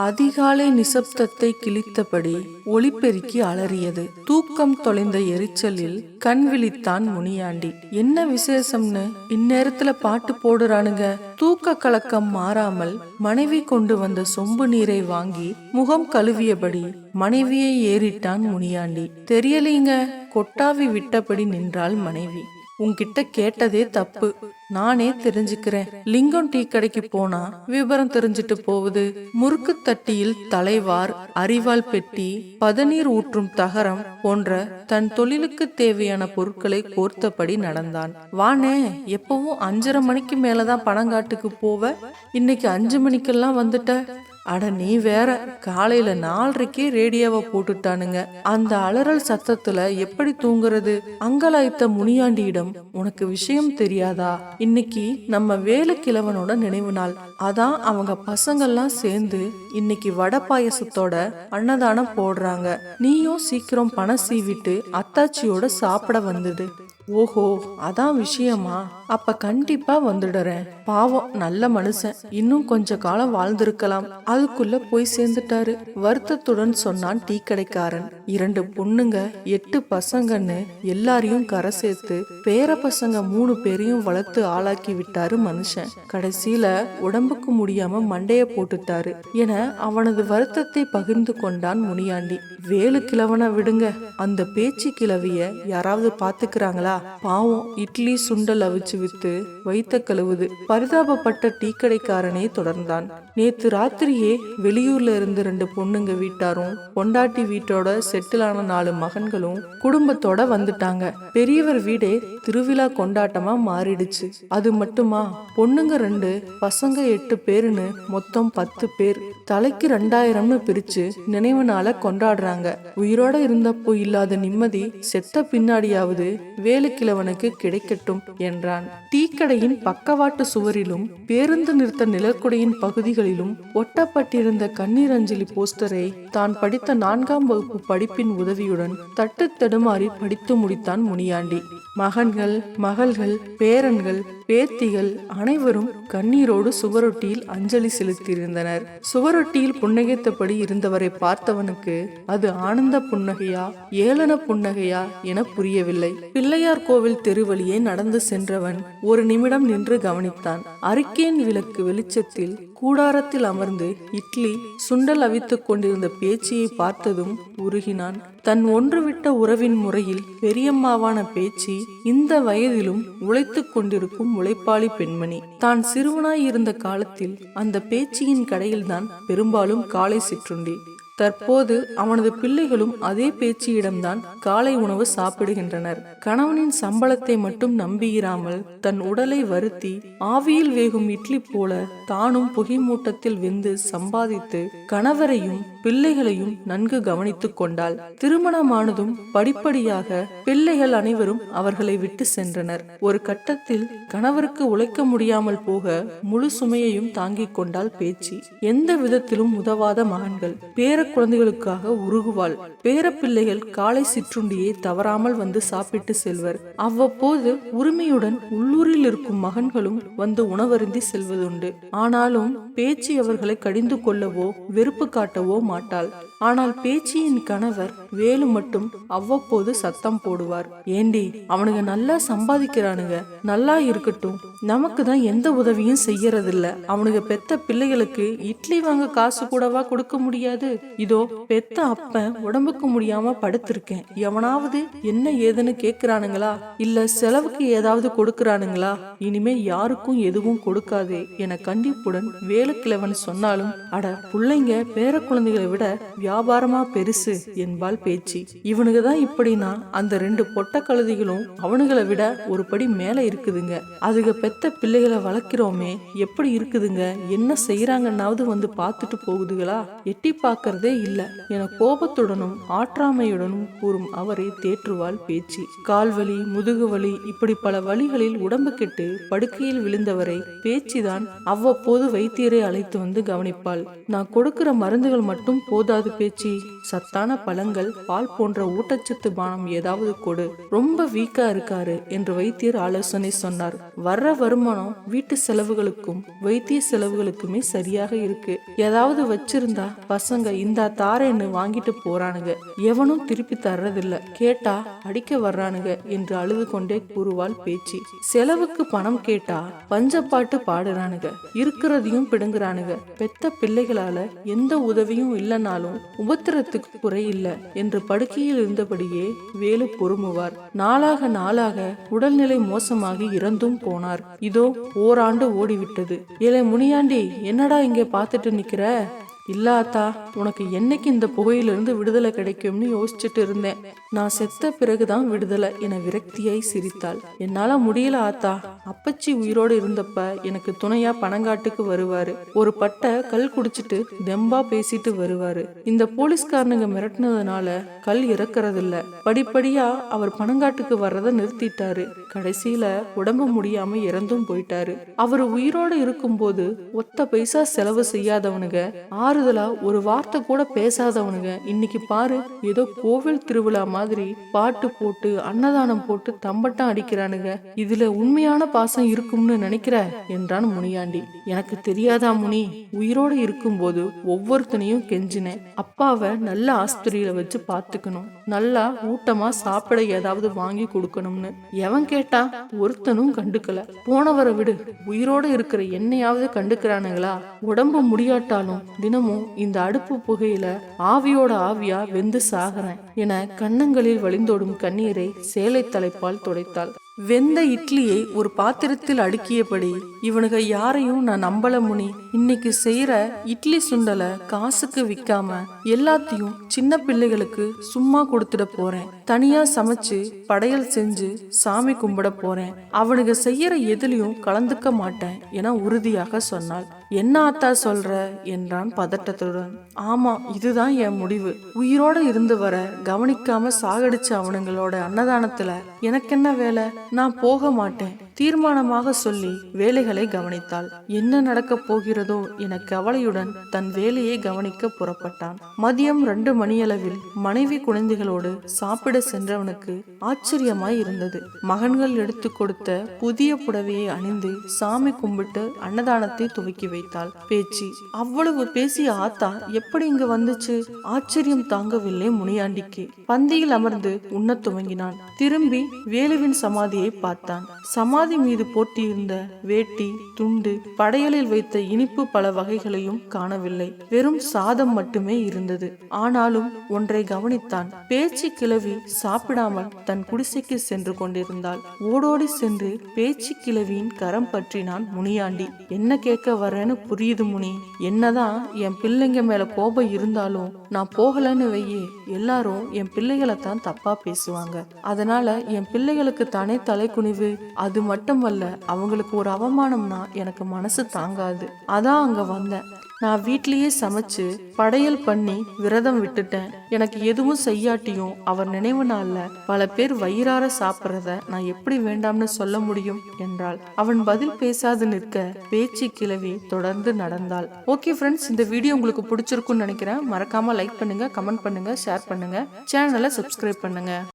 அதிகாலை நிசப்தத்தை கிழித்தபடி ஒளிப்பெருக்கி அலறியது. தூக்கம் தொலைந்த எரிச்சலில் கண் விழித்தான் முனியாண்டி. என்ன விசேஷம்னு? இந்நேரத்துல பாட்டு போடுறானுங்க. தூக்க கலக்கம் மாறாமல் மனைவி கொண்டு வந்த சொம்பு நீரை வாங்கி முகம் கழுவியபடி மனைவியை ஏறிட்டான் முனியாண்டி. தெரியலீங்க. கொட்டாவி விட்டபடி நின்றாள் மனைவி. உன்கிட்ட கேட்டதே தப்பு. நானே தெரிஞ்சுக்கிறேன். லிங்கம் டீ கடைக்கு போனா விவரம் தெரிஞ்சிட்டு போகுது. முறுக்கு தட்டியில் தலைவார் அரிவாள் பெட்டி பதநீர் ஊற்றும் தகரம் போன்ற தன் தொழிலுக்கு தேவையான பொருட்களை கோர்த்தபடி நடந்தான். வானே எப்பவும் அஞ்சரை மணிக்கு மேலதான் பணங்காட்டுக்கு போவ? இன்னைக்கு அஞ்சு மணிக்கெல்லாம் வந்துட்ட? அட நீ வேற காலையில நாலரைக்கே ரேடியோவை போட்டுட்டானுங்க. அந்த அலறல் சத்தத்துல எப்படி தூங்குறது? அங்கலாய்த்த முனியாண்டியிடம் உனக்கு விஷயம் தெரியாதா? இன்னைக்கு நம்ம வேலுக்கிழவனோட நினைவு நாள். அதான் அவங்க பசங்கெல்லாம் சேர்ந்து இன்னைக்கு வடை பாயசத்தோட அன்னதானம் போடுறாங்க. நீயும் சீக்கிரம் பணம் சீவிட்டு அத்தாச்சியோட சாப்பிட வந்தது. ஓஹோ அதான் விஷயமா? அப்ப கண்டிப்பா வந்துடுறேன். பாவம் நல்ல மனுஷன். இன்னும் கொஞ்ச காலம் வாழ்ந்திருக்கலாம். அதுக்குள்ள போய் சேர்ந்துட்டாரு. வருத்தத்துடன் சொன்னான் டீ கடைக்காரன் இரண்டு பொண்ணுங்க எட்டு பசங்கன்னு எல்லாரையும் கரை சேர்த்து பேர பசங்க மூணு பேரையும் வளர்த்து ஆளாக்கி விட்டாரு மனுஷன். கடைசியில உடம்புக்கு முடியாம மண்டைய போட்டுட்டாரு என அவனது வருத்தத்தை பகிர்ந்து கொண்டான் முனியாண்டி. வேலு கிழவனை விடுங்க. அந்த பேச்சு கிழவிய யாராவது பாத்துக்கிறாங்களா? பாவம் இட்லி சுண்டல் அவிச்சு வித்து வைத்த கழுவுது. பரிதாபப்பட்ட டீ கடைக்காரனே தொடர்ந்தான். நேத்து ராத்திரியே வெளியூர்ல இருந்து ரெண்டு பொண்ணுங்க வீட்டாரும் பொண்டாட்டி வீட்டோட செட்டில் ஆன நாலு மகன்களும் குடும்பத்தோட வந்துட்டாங்க. பெரியவர் வீடே திருவிழா கொண்டாட்டமா மாறிடுச்சு. அது மட்டுமா பொண்ணுங்க ரெண்டு பசங்க எட்டு பேருன்னு மொத்தம் பத்து பேர். தலைக்கு ரெண்டாயிரம்னு பிரிச்சு நினைவு நாள கொண்டாடுறாங்க. உயிரோட இருந்தப்போ இல்லாத நிம்மதி செத்த பின்னாடியாவது வேலுக்கிழவனுக்கு கிடைக்கட்டும் என்றான். டீக்கடையின் பக்கவாட்டு சுவரிலும் பேருந்து நிறுத்த நிழற்குடையின் பகுதிகளிலும் ஒட்டப்பட்டிருந்த கண்ணீர் அஞ்சலி போஸ்டரை தான் படித்த நான்காம் வகுப்பு படிப்பின் உதவியுடன் தட்டு தடுமாறி படித்து முடித்தான் முனியாண்டி. மகன்கள் மகள்கள் பேரன்கள் பேத்திகள் அனைவரும் கண்ணீரோடு சுவரொட்டியில் அஞ்சலி செலுத்தியிருந்தனர். சுவரொட்டியில் புன்னகைத்தபடி இருந்தவரை பார்த்தவனுக்கு அது ஆனந்த புன்னகையா ஏளன புன்னகையா என புரியவில்லை. பிள்ளையார் கோவில் தெருவழியே நடந்து சென்றவன் ஒரு நிமிடம் நின்று கவனித்தான். அரிக்கேன் விளக்கு வெளிச்சத்தில் கூடாரத்தில் அமர்ந்து இட்லி சுண்டல் அவித்துக் கொண்டிருந்த பேச்சியை பார்த்ததும் உருகினான். தன் ஒன்றுவிட்ட உறவின் முறையில் பெரியம்மாவான பேச்சி இந்த வயதிலும் உழைத்துக் கொண்டிருக்கும் உழைப்பாளி பெண்மணி. தான் சிறுவனாய் இருந்த காலத்தில் அந்த பேச்சியின் கடையில்தான் பெரும்பாலும் காலை சிற்றுண்டி. தற்போது அவனது பிள்ளைகளும் அதே பேச்சியிடம்தான் காலை உணவு சாப்பிடுகின்றனர். கணவனின் சம்பளத்தை மட்டும் நம்பியிராமல் தன் உடலை வருத்தி ஆவியில் வேகும் இட்லி போல தானும் புகை மூட்டத்தில் வெந்து சம்பாதித்து கணவரையும் பிள்ளைகளையும் நன்கு கவனித்துக் கொண்டாள். திருமணமானதும் படிப்படியாக பிள்ளைகள் அனைவரும் அவர்களை விட்டு சென்றனர். ஒரு கட்டத்தில் கணவருக்கு உழைக்க முடியாமல் போக முழு சுமையையும் தாங்கிக் கொண்டாள் பேச்சு. எந்த விதத்திலும் உதவாத மகன்கள். பேர குழந்தைகளுக்காக உருகுவாள். பேரப்பிள்ளைகள் காலை சிற்றுண்டியை தவறாமல் வந்து சாப்பிட்டு செல்வர். அவ்வப்போது உரிமையுடன் உள்ளூரில் இருக்கும் மகன்களும் வந்து உணவருந்தி செல்வதுண்டு. ஆனாலும் பேச்சு அவர்களை கடிந்து கொள்ளவோ வெறுப்பு காட்டவோ மாட்டாள். ஆனால் பேச்சியின் கணவர் வேலு மட்டும் அவ்வப்போது சத்தம் போடுவார். ஏண்டி அவனுங்க நல்லா சம்பாதிக்கிறானுங்க. நல்லா இருக்கட்டும். நமக்கு தான் எந்த உதவியும் செய்யறதில்ல. அவனுங்க பெத்த பிள்ளைகளுக்கு இட்லி வாங்க காசு கூடவா கொடுக்க முடியாது? இதோ பெத்த அப்ப உடம்புக்கு முடியாம படுத்திருக்கேன். எவனாவது என்ன ஏதுன்னு கேக்குறானுங்களா? இல்ல செலவுக்கு ஏதாவது கொடுக்கறானுங்களா? இனிமே யாருக்கும் எதுவும் கொடுக்காதே. என கண்டிப்புடன் வேலுக்கிழவன் சொன்னாலும் அட பிள்ளைங்க பேர குழந்தைகளை விட வியாபாரமா பெருசு என்பால் பேச்சு. இவனுக்கு தான் இப்படின்னா அந்த ரெண்டு பொட்ட கழுதிகளும் அவனுங்களை விட ஒரு படி மேல இருக்குதுங்க. அதுக பெத்த பிள்ளைகளை வளர்க்கிறோமே எப்படி இருக்குதுங்க? என்ன செய்யறாங்கன்னாவது வந்து பார்த்துட்டு போகுதுங்களா எட்டி பார்க்கறது கொடுக்கறதே இல்லை. என கோபத்துடனும் ஆற்றாமையுடனும் கூறும் அவரை தேற்றுவாள் பேச்சு. கால்வலி முதுகுவலி இப்படி பல வழிகளில் உடம்பு கெட்டு படுக்கையில் விழுந்தவரை பேச்சுதான் அவ்வப்போது வைத்தியரை அழைத்து வந்து கவனிப்பாள். நான் கொடுக்கிற மருந்துகள் மட்டும் போதாது பேச்சு. சத்தான பழங்கள் பால் போன்ற ஊட்டச்சத்து பானம் ஏதாவது கொடு. ரொம்ப வீக்கா இருக்காரு என்று வைத்தியர் ஆலோசனை சொன்னார். வர்ற வருமானம் வீட்டு செலவுகளுக்கும் வைத்திய செலவுகளுக்குமே சரியாக இருக்கு. ஏதாவது வச்சிருந்தா பசங்க இந்த தாரேன்னு வாங்கிட்டு போறானுங்க. எவனும் திருப்பி தர்றதில்ல. கேட்டா அடிக்க வர்றானுங்க என்று அழுது கொண்டே கூறுவாள் பேச்சு. செலவுக்கு பணம் கேட்டா பஞ்சப்பாட்டு பாடுறானுங்க. இருக்கிறதையும் பிடுங்குறானுங்க. பெத்த பிள்ளைகளால எந்த உதவியும் இல்லைனாலும் உபத்திரத்துக்கு குறையில்ல என்று படுக்கையில் இருந்தபடியே வேலு பொறுமுவார். நாளாக நாளாக உடல்நிலை மோசமாகி இறந்தும் போனார். இதோ ஓராண்டு ஓடிவிட்டது. ஏழை முனியாண்டி என்னடா இங்கே பார்த்துட்டு நிக்கிற? இல்லாத்தா உனக்கு என்னைக்கு இந்த புகையிலிருந்து விடுதலை கிடைக்கும்னு யோசிச்சுட்டு இருந்தேன். நான் செத்த பிறகுதான் விடுதலை என விரக்தியாய் சிரித்தாள். என்னால முடியல ஆத்தா. அப்பச்சி உயிரோடு இருந்தப்ப எனக்கு துணையா பணங்காட்டுக்கு வருவாரு. ஒரு பட்டை கல் குடிச்சிட்டு தெம்பா பேசிட்டு வருவாரு. இந்த போலீஸ்காரனுங்க மிரட்டினதுனால கல் இறக்கறதில்ல. படிப்படியா அவர் பணங்காட்டுக்கு வர்றதை நிறுத்திட்டாரு. கடைசியில உடம்பு முடியாம இறந்தும் போயிட்டாரு. அவர் உயிரோடு இருக்கும்போது ஒத்த பைசா செலவு செய்யாதவனுங்க. ஆறுதலா ஒரு வார்த்தை கூட பேசாதவனுங்க. இன்னைக்கு பாரு ஏதோ கோவில் திருவிழா மாதிரி பாட்டு போட்டு அன்னதானம் போட்டு தம்பட்டம் அடிக்கிறானுங்க. இதுல உண்மையான பாசம் இருக்கும்னு நினைக்கிற என்றான் முனியாண்டி. எனக்கு தெரியாதா முனி? உயிரோடு இருக்கும்போது ஒவ்வொருத்தனையும் கெஞ்சினேன். அப்பாவை நல்ல ஆஸ்பத்திரியில வச்சு பார்த்துக்கணும். நல்லா ஊட்டமா சாப்பிட ஏதாவது வாங்கி கொடுக்கணும்னு. எவன் கேட்டா? ஒருத்தனும் கண்டுக்கல. போனவரை விடு. உயிரோட இருக்கிற என்னையாவது கண்டுக்கிறானுங்களா? உடம்பு முடியாட்டாலும் தினமும் இந்த அடுப்பு புகையில ஆவியோட ஆவியா வெந்து சாகிறேன் என கண்ணங்களில் வழிந்தோடும் கண்ணீரை சேலை தலைப்பால் துடைத்தாள். வெந்த இட்லியை ஒரு பாத்திரத்தில் அடுக்கியபடி இவனுங்க யாரையும் நான் நம்பல முனி. இன்னைக்கு செய்யற இட்லி சுண்டலை காசுக்கு விக்காம எல்லாத்தையும் சின்ன பிள்ளைகளுக்கு சும்மா கொடுத்துட போறேன். தனியா சமைச்சு படையல் செஞ்சு சாமி கும்பிட போறேன். அவனுங்க செய்யற எதுலயும் கலந்துக்க மாட்டேன் என உறுதியாக சொன்னாள். என்ன ஆத்தா சொல்ற? என்றான் பதட்டத்துடன். ஆமா இதுதான் என் முடிவு. உயிரோட இருந்து வர கவனிக்காம சாகடிச்ச அவனுங்களோட அன்னதானத்துல எனக்கென்ன வேலை? நான் போக மாட்டேன். தீர்மானமாக சொல்லி வேலைகளை கவனித்தாள். என்ன நடக்கப் போகிறதோ என கவலையுடன் தன் வேலையை கவனிக்க புறப்பட்டான். மதியம் ரெண்டு மணியளவில் மனைவி குழந்தைகளோடு சாப்பிட சென்றவனுக்கு ஆச்சரியமாய் இருந்தது. மகன்கள் எடுத்து கொடுத்த புதிய புடவையை அணிந்து சாமி கும்பிட்டு அன்னதானத்தை துவக்கி வைத்தாள். பேச்சு அவ்வளவு பேசிய ஆத்தா எப்படி இங்கு வந்துச்சு? ஆச்சரியம் தாங்கவில்லை முனியாண்டிக்கு. பந்தியில் அமர்ந்து உண்ணத் துவங்கினான். திரும்பி வேலுவின் சமாதியை பார்த்தான். சமாதி மீது போட்டியிருந்த வேட்டி துண்டு படையலில் வைத்த இனிப்பு பல வகைகளையும் காணவில்லை. வெறும் சாதம் மட்டுமே இருந்தது. ஆனாலும் ஒன்றை கவனித்தான். பேச்சு கிழவி சாப்பிடாமல் தன் குடிசைக்கு சென்று கொண்டிருந்தாள். ஓடோடி சென்று பேச்சு கிழவியின் கரம் பற்றினான் முனியாண்டி. என்ன கேட்க வரேன்னு புரியுது முனி. என்னதான் என் பிள்ளைங்க மேல கோபம் இருந்தாலும் நான் போகலன்னு வையே. எல்லாரும் என் பிள்ளைகளை தான் தப்பா பேசுவாங்க. அதனால என் பிள்ளைகளுக்கு தானே தலைக்குனிவு? அது மட்டுமல்ல அவங்களுக்கு ஒரு அவமானம்னா எனக்கு மனசு தாங்காது. அதான் அங்க வந்தேன். நான் வீட்லயே சமைச்சு படையல் பண்ணி விரதம் விட்டுட்டேன். எனக்கு எதுவும் செய்யாட்டியும் அவர் நினைவு நாள்ல பல பேர் வயிறார சாப்பிட்றத நான் எப்படி வேண்டாம்னு சொல்ல முடியும்? என்றாள். அவன் பதில் பேசாது நிற்க பேச்சு கிளவி தொடர்ந்து நடந்தாள். ஓகே ஃப்ரெண்ட்ஸ் இந்த வீடியோ உங்களுக்கு பிடிச்சிருக்கும்னு நினைக்கிறேன். மறக்காம லைக் பண்ணுங்க கமெண்ட் பண்ணுங்க ஷேர் பண்ணுங்க. சேனலை சப்ஸ்கிரைப் பண்ணுங்க.